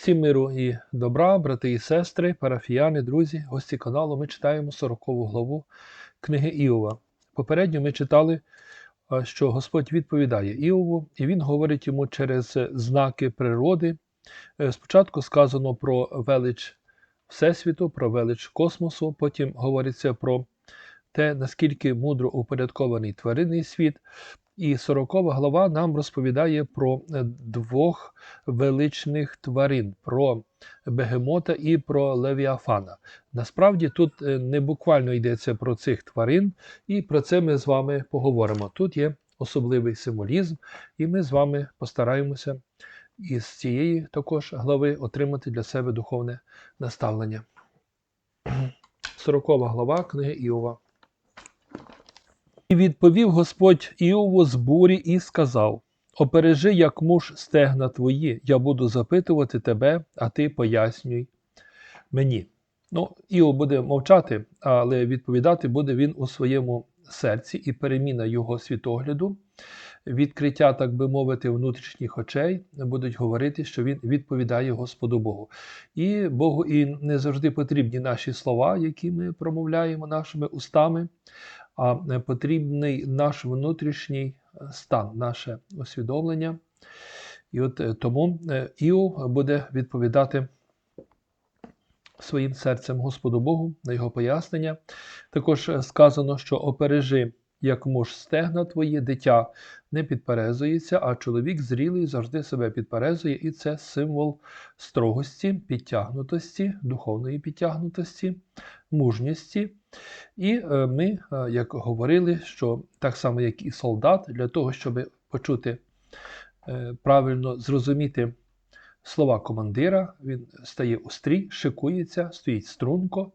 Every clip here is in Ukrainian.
Всім миру і добра, брати і сестри, парафіяни, друзі, гості каналу. Ми читаємо 40 главу книги Іова. Попередньо ми читали, що Господь відповідає Іову, і він говорить йому через знаки природи. Е, Спочатку сказано про велич Всесвіту, про велич космосу, потім говориться про те, наскільки мудро упорядкований тваринний світ. І 40 глава нам розповідає про е, двох величних тварин, про Бегемота і про Левіафана. Насправді тут е, не буквально йдеться про цих тварин, і про це ми з вами поговоримо. Тут є особливий символізм, і ми з вами постараємося із цієї також глави отримати для себе духовне наставлення. 40 глава книги Іова. І відповів Господь Іову з бурі і сказав: Опережи, як муж стегна твої, я буду запитувати тебе, а ти пояснюй мені. Ну, Іов буде мовчати, але відповідати буде він у своєму серці, і переміна його світогляду, відкриття, так би мовити, внутрішніх очей будуть говорити, що він відповідає Господу Богу. І Богу і не завжди потрібні наші слова, які ми промовляємо нашими устами а потрібний наш внутрішній стан, наше усвідомлення. І от е, тому е, Іов буде відповідати своїм серцем Господу Богу на його пояснення. Також е, сказано, що опережи, як муж стегна твоє, дитя не підперезується, а чоловік зрілий завжди себе підперезує, і це символ строгості, підтягнутості, духовної підтягнутості, мужності. І е, ми, е, як говорили, що так само, як і солдат, для того, щоб почути е, правильно зрозуміти слова командира, він стає у стрій, шикується, стоїть струнко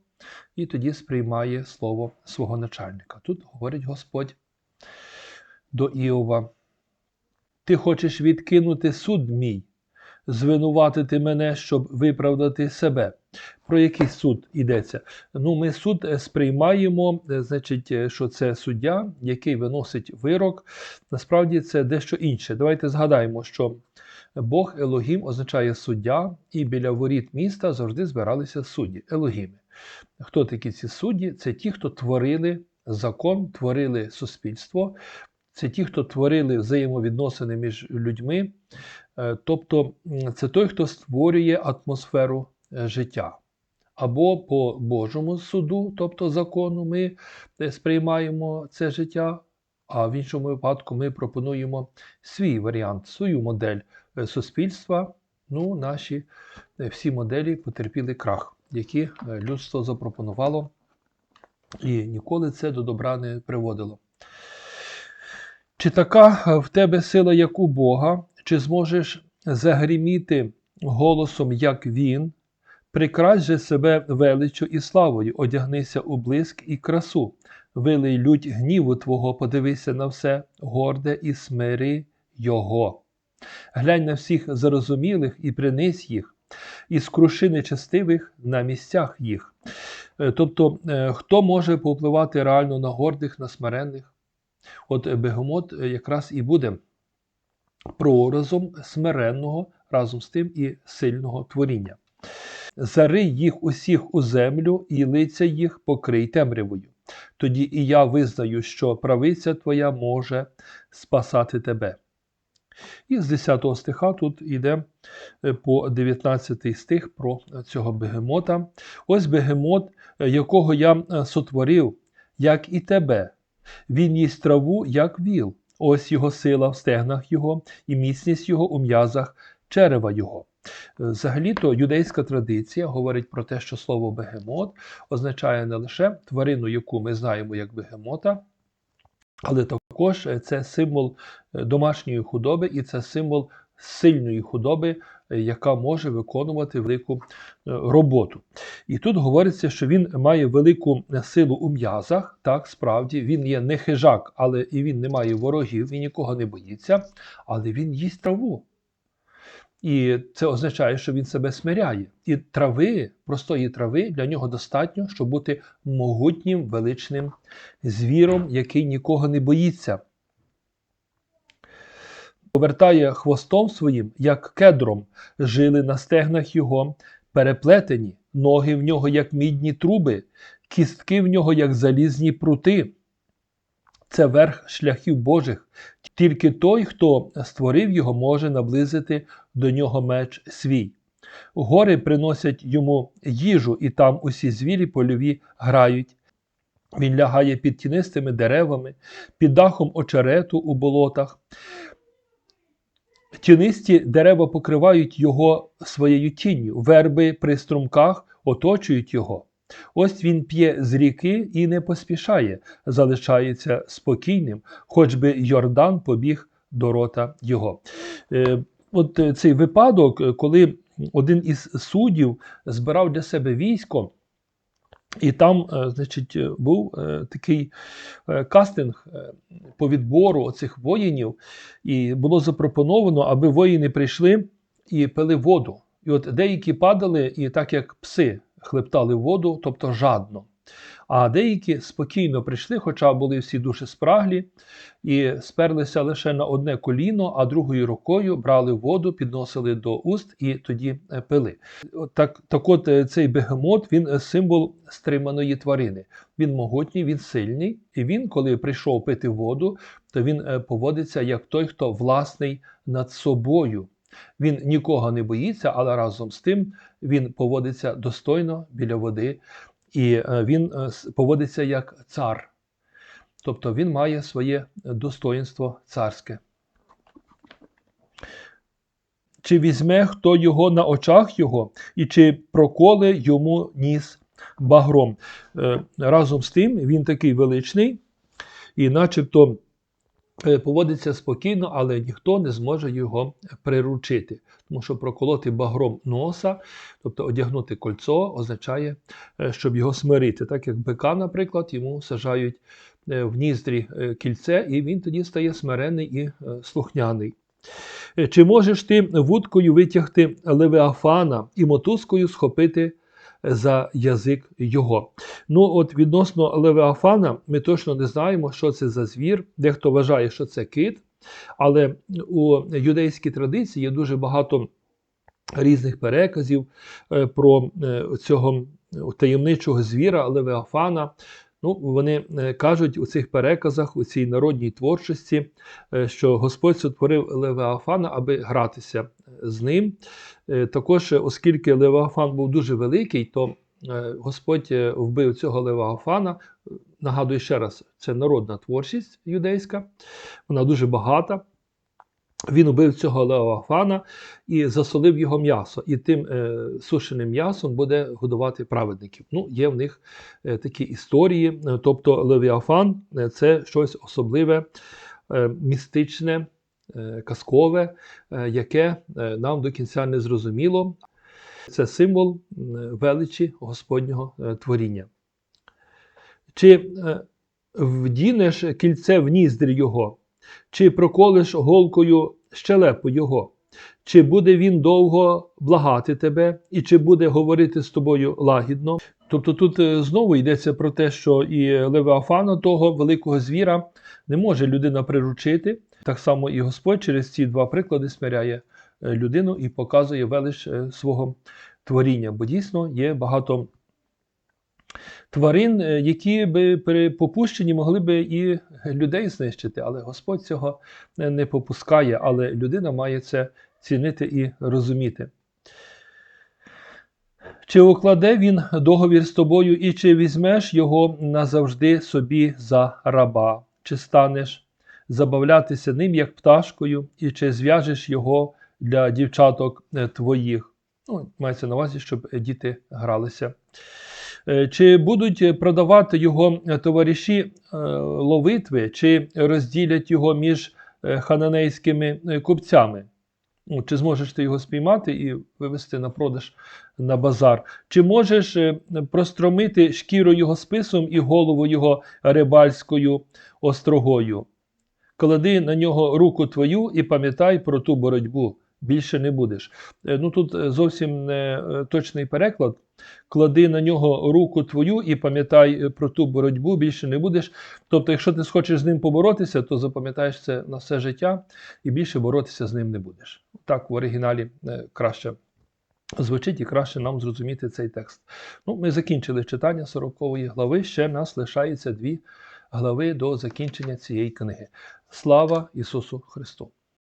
і тоді сприймає слово свого начальника. Тут говорить Господь до Іова. Ти хочеш відкинути суд мій, звинуватити мене, щоб виправдати себе. Про який суд йдеться? Ну, ми суд сприймаємо, значить, що це суддя, який виносить вирок. Насправді це дещо інше. Давайте згадаємо, що Бог Елогім означає суддя, і біля воріт міста завжди збиралися судді, Елогіми. Хто такі ці судді? Це ті, хто творили закон, творили суспільство, це ті, хто творили взаємовідносини між людьми. Тобто це той, хто створює атмосферу життя. Або по Божому суду, тобто закону, ми сприймаємо це життя, а в іншому випадку ми пропонуємо свій варіант, свою модель суспільства. Ну, наші всі моделі потерпіли крах, які людство запропонувало, і ніколи це до добра не приводило. Чи така в тебе сила, як у Бога, чи зможеш загріміти голосом, як Він? Прикрась же себе величчю і славою, одягнися у блиск і красу, вилий лють гніву Твого, подивися на все, горде і смири Його. Глянь на всіх зарозумілих і принись їх, і скруши нечестивих на місцях їх. Тобто, хто може повпливати реально на гордих, на смиренних? От бегемот якраз і буде прообразом смиренного разом з тим і сильного творіння. Зарий їх усіх у землю, і лиця їх покрий темрявою. Тоді і я визнаю, що правиця твоя може спасати тебе. І з 10 стиха тут йде по 19 стих про цього бегемота. Ось бегемот, якого я сотворив, як і тебе. Він їсть траву, як віл. Ось його сила в стегнах його, і міцність його у м'язах черева його. Взагалі-то юдейська традиція говорить про те, що слово бегемот означає не лише тварину, яку ми знаємо як бегемота, але також це символ домашньої худоби і це символ сильної худоби, яка може виконувати велику роботу. І тут говориться, що він має велику силу у м'язах. Так, справді, він є не хижак, але і він не має ворогів, він нікого не боїться, але він їсть траву. І це означає, що він себе смиряє. І трави, простої трави, для нього достатньо, щоб бути могутнім величним звіром, який нікого не боїться. повертає хвостом своїм, як кедром, жили на стегнах його, переплетені, ноги в нього, як мідні труби, кістки в нього, як залізні прути. Це верх шляхів Божих. Тільки той, хто створив його, може наблизити до нього меч свій. Гори приносять йому їжу, і там усі звірі польові грають. Він лягає під тінистими деревами, під дахом очерету у болотах. Тінисті дерева покривають його своєю тінню, верби при струмках оточують його. Ось він п'є з ріки і не поспішає, залишається спокійним, хоч би Йордан побіг до рота його. Е, От цей випадок, коли один із суддів збирав для себе військо, і там, е, значить, був е, такий кастинг по відбору цих воїнів, і було запропоновано, аби воїни прийшли і пили воду. І от деякі падали, і так як пси хлептали воду, тобто жадно. А деякі спокійно прийшли, хоча були всі дуже спраглі, і сперлися лише на одне коліно, а другою рукою брали воду, підносили до уст і тоді е, пили. Так, так от е, цей бегемот він е, символ стриманої тварини. Він могутній, він сильний, і він, коли прийшов пити воду, то він поводиться як той, хто власний над собою. Він нікого не боїться, але разом з тим він поводиться достойно біля води, і е, він е, поводиться як цар. Тобто він має своє достоїнство царське. Чи візьме хто його на очах його, і чи проколе йому ніс багром? Е, Разом з тим він такий величний, і начебто поводиться спокійно, але ніхто не зможе його приручити. Тому що проколоти багром носа, тобто одягнути кольцо, означає, е, щоб його смирити. Так як бика, наприклад, йому сажають е, в ніздрі е, кільце, і він тоді стає смирений і е, слухняний. Е, Чи можеш ти вудкою витягти левеафана і мотузкою схопити за язик його? Ну, от відносно левеафана, ми точно не знаємо, що це за звір. Дехто вважає, що це кит, але у юдейській традиції є дуже багато різних переказів е, про е, цього таємничого звіра Левеафана. Ну, вони е, кажуть у цих переказах, у цій народній творчості, що Господь сотворив Левеафана, аби гратися з ним. Е, Також, е, оскільки Левеафан був дуже великий, то е, Господь вбив цього Левеафана. Нагадую ще раз, це народна творчість юдейська, вона дуже багата. Він убив цього Левафана і засолив його м'ясо, і тим е, сушеним м'ясом буде годувати праведників. Ну, є в них е, такі історії. Тобто Левіафан це щось особливе, е, містичне, казкове, е, яке е, нам до кінця не зрозуміло. Це символ величі Господнього е, творіння. Чи е, вдінеш кільце в ніздрі його? Чи проколеш голкою щелепу його? Чи буде він довго благати тебе, і чи буде говорити з тобою лагідно? Тобто тут е, знову йдеться про те, що і Левеафана, того великого звіра, не може людина приручити. Так само і Господь через ці два приклади смиряє е, людину і показує велич е, свого творіння. Бо дійсно є багато тварин, е, які би при попущенні могли би і людей знищити, але Господь цього не попускає, але людина має це цінити і розуміти. Чи укладе він договір з тобою, і чи візьмеш його назавжди собі за раба, чи станеш забавлятися ним, як пташкою, і чи зв'яжеш його для дівчаток е, твоїх? Ну, мається на увазі, щоб діти гралися. Е, Чи будуть продавати його товариші е, ловитви, чи розділять його між хананейськими купцями? Ну, Чи зможеш ти його спіймати і вивезти на продаж на базар? Чи можеш простромити шкіру його списом і голову його рибальською острогою? Клади на нього руку твою і пам'ятай про ту боротьбу, більше не будеш. Е, Ну тут е, зовсім не е, точний переклад. Клади на нього руку твою і пам'ятай про ту боротьбу, більше не будеш. Тобто, якщо ти схочеш з ним поборотися, то запам'ятаєш це на все життя і більше боротися з ним не будеш. Так в оригіналі краще звучить і краще нам зрозуміти цей текст. Ну, ми закінчили читання 40 глави. Ще нас лишається дві глави до закінчення цієї книги. Слава Ісусу Христу!